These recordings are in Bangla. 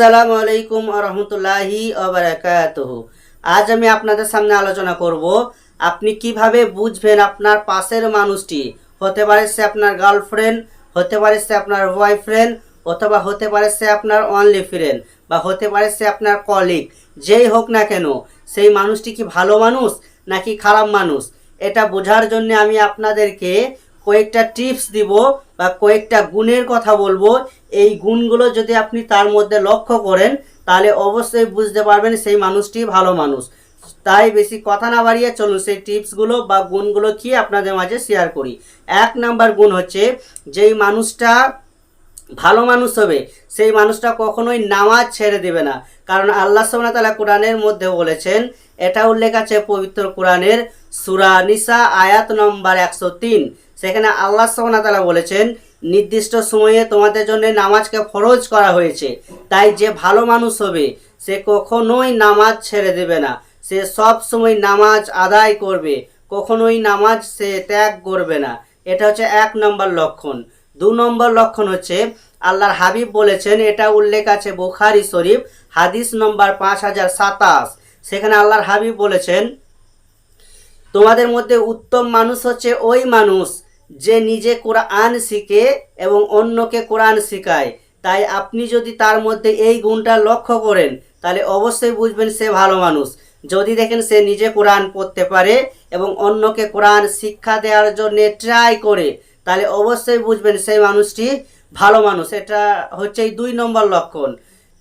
আসসালামু আলাইকুম রহমতুল্লাহি আবরাকাতহ আজ আমি আপনাদের সামনে আলোচনা করব, আপনি কীভাবে বুঝবেন আপনার পাশের মানুষটি? হতে পারে সে আপনার গার্লফ্রেন্ড, হতে পারে সে আপনার বয়ফ্রেন্ড, অথবা হতে পারে সে আপনার অনলি ফ্রেন্ড বা হতে পারে সে আপনার কলিগ যেই হোক না কেন, সেই মানুষটি কি ভালো মানুষ নাকি খারাপ মানুষ? এটা বোঝার জন্য আমি আপনাদেরকে কয়েকটা টিপস দিব বা কয়েকটা গুণের কথা বলব। এই গুণগুলো যদি আপনি তার মধ্যে লক্ষ্য করেন, তাহলে অবশ্যই বুঝতে পারবেন সেই মানুষটি ভালো মানুষ। তাই বেশি কথা না বাড়িয়ে চলুন সেই টিপসগুলো বা গুণগুলো কি আপনাদের মাঝে শেয়ার করি। এক নাম্বার গুণ হচ্ছে, যেই মানুষটা ভালো মানুষ হবে, সেই মানুষটা কখনোই নামাজ ছেড়ে দেবে না। কারণ আল্লাহ সামনা কোরআনের মধ্যে বলেছেন, এটা উল্লেখ আছে পবিত্র কোরআনের সুরা নিসা আয়াত নম্বর একশো তিন। সেখানে আল্লাহ সামনা তালা বলেছেন, নির্দিষ্ট সময়ে তোমাদের জন্য নামাজকে ফরজ করা হয়েছে। তাই যে ভালো মানুষ হবে, সে কখনোই নামাজ ছেড়ে দেবে না। সে সব সময় নামাজ আদায় করবে। কখনোই নামাজ সে ত্যাগ করবে না। এটা হচ্ছে এক নম্বর লক্ষণ। দু নম্বর লক্ষণ হচ্ছে, আল্লাহর হাবিব বলেছেন, এটা উল্লেখ আছে বোখারি শরীফ, হাদিস নম্বর পাঁচ হাজার সাতাশ। সেখানে আল্লাহর হাবিব বলেছেন, তোমাদের মধ্যে উত্তম মানুষ হচ্ছে ওই মানুষ যে নিজে কোরআন শিখে এবং অন্যকে কোরআন শেখায়। তাই আপনি যদি তার মধ্যে এই গুণটা লক্ষ্য করেন, তাহলে অবশ্যই বুঝবেন সে ভালো মানুষ। যদি দেখেন সে নিজে কোরআন পড়তে পারে এবং অন্যকে কোরআন শিক্ষা দেওয়ার জন্য ট্রাই করে, তাহলে অবশ্যই বুঝবেন সেই মানুষটি ভালো মানুষ। এটা হচ্ছে এই দুই নম্বর লক্ষণ।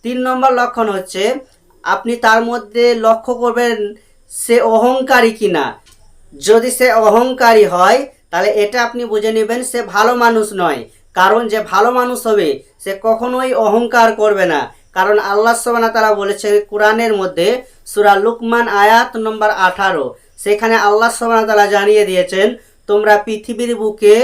তিন নম্বর লক্ষণ হচ্ছে, আপনি তার মধ্যে লক্ষ্য করবেন সে অহংকারী কিনা। যদি সে অহংকারী হয় তাহলে এটা আপনি বুঝে নেবেন, সে ভালো মানুষ নয়। কারণ যে ভালো মানুষ হবে, সে কখনোই অহংকার করবে না। কারণ আল্লাহ সোবানা তারা বলেছে কোরআনের মধ্যে সুরা লুকমান আয়াত নম্বর আঠারো, সেখানে আল্লাহ সোবানা তালা জানিয়ে দিয়েছেন, তোমরা পৃথিবীর বুকে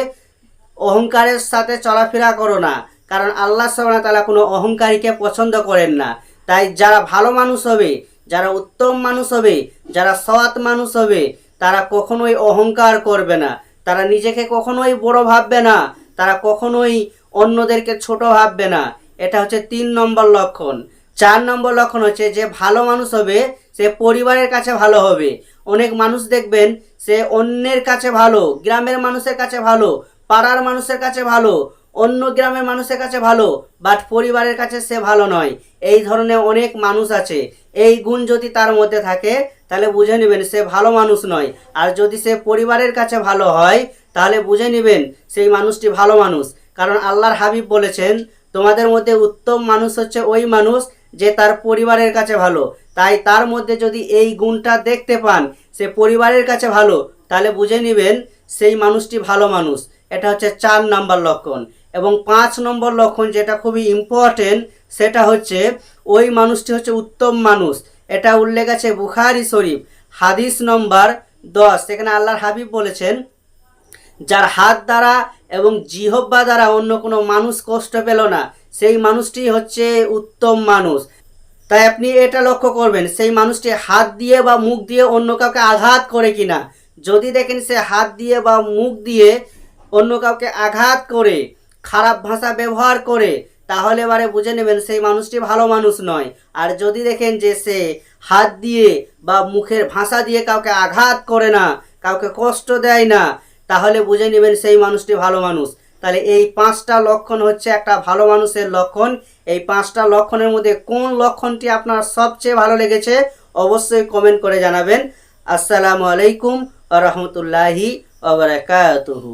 অহংকারের সাথে চলাফেরা করো না। কারণ আল্লাহ সাবনা তালা কোনো অহংকারীকে পছন্দ করেন না। তাই যারা ভালো মানুষ হবে, যারা উত্তম মানুষ হবে, যারা সৎ মানুষ হবে, তারা কখনোই অহংকার করবে না। তারা নিজেকে কখনোই বড় ভাববে না, তারা কখনোই অন্যদেরকে ছোট ভাববে না। এটা হচ্ছে তিন নম্বর লক্ষণ। চার নম্বর লক্ষণ হচ্ছে যে ভালো মানুষ হবে, সে পরিবারের কাছে ভালো হবে। অনেক মানুষ দেখবেন, সে অন্যের কাছে ভালো, গ্রামের মানুষের কাছে ভালো, পাড়ার মানুষের কাছে ভালো অন্য গ্রামের মানুষের কাছে ভালো বাট পরিবারের কাছে সে ভালো নয়। এই ধরনের অনেক মানুষ আছে। এই গুণ যদি তার মধ্যে থাকে, তাহলে বুঝে নেবেন সে ভালো মানুষ নয়। আর যদি সে পরিবারের কাছে ভালো হয়, তাহলে বুঝে নেবেন সেই মানুষটি ভালো মানুষ। কারণ আল্লাহর হাবিব বলেছেন, তোমাদের মধ্যে উত্তম মানুষ হচ্ছে ওই মানুষ যে তার পরিবারের কাছে ভালো। তাই তার মধ্যে যদি এই গুণটা দেখতে পান, সে পরিবারের কাছে ভালো, তাহলে বুঝে নেবেন সেই মানুষটি ভালো মানুষ। এটা হচ্ছে চার নাম্বার লক্ষণ। এবং পাঁচ নম্বর লক্ষণ যেটা খুবই ইম্পর্টেন্ট সেটা হচ্ছে ওই মানুষটি হচ্ছে উত্তম মানুষ। এটা উল্লেখ আছে বুখারি শরীফ, হাদিস নম্বর দশ। সেখানে আল্লাহর হাবিব বলেছেন, যার হাত দ্বারা এবং জিহব্বা দ্বারা অন্য কোনো মানুষ কষ্ট পেল না, সেই মানুষটি হচ্ছে উত্তম মানুষ। তাই আপনি এটা লক্ষ্য করবেন, সেই মানুষটি হাত দিয়ে বা মুখ দিয়ে অন্য কাউকে আঘাত করে কিনা। যদি দেখেন সে হাত দিয়ে বা মুখ দিয়ে অন্য কাউকে আঘাত করে খারাপ ভাষা ব্যবহার করে, তাহলে এবারে বুঝে নেবেন সেই মানুষটি ভালো মানুষ নয়। আর যদি দেখেন যে সে হাত দিয়ে বা মুখের ভাষা দিয়ে কাউকে আঘাত করে না, কাউকে কষ্ট দেয় না, তাহলে বুঝে নেবেন সেই মানুষটি ভালো মানুষ। তাহলে এই পাঁচটা লক্ষণ হচ্ছে একটা ভালো মানুষের লক্ষণ। এই পাঁচটা লক্ষণের মধ্যে কোন লক্ষণটি আপনার সবচেয়ে ভালো লেগেছে, অবশ্যই কমেন্ট করে জানাবেন। আসসালামু আলাইকুম রহমতুল্লাহি আবরাকাতুহু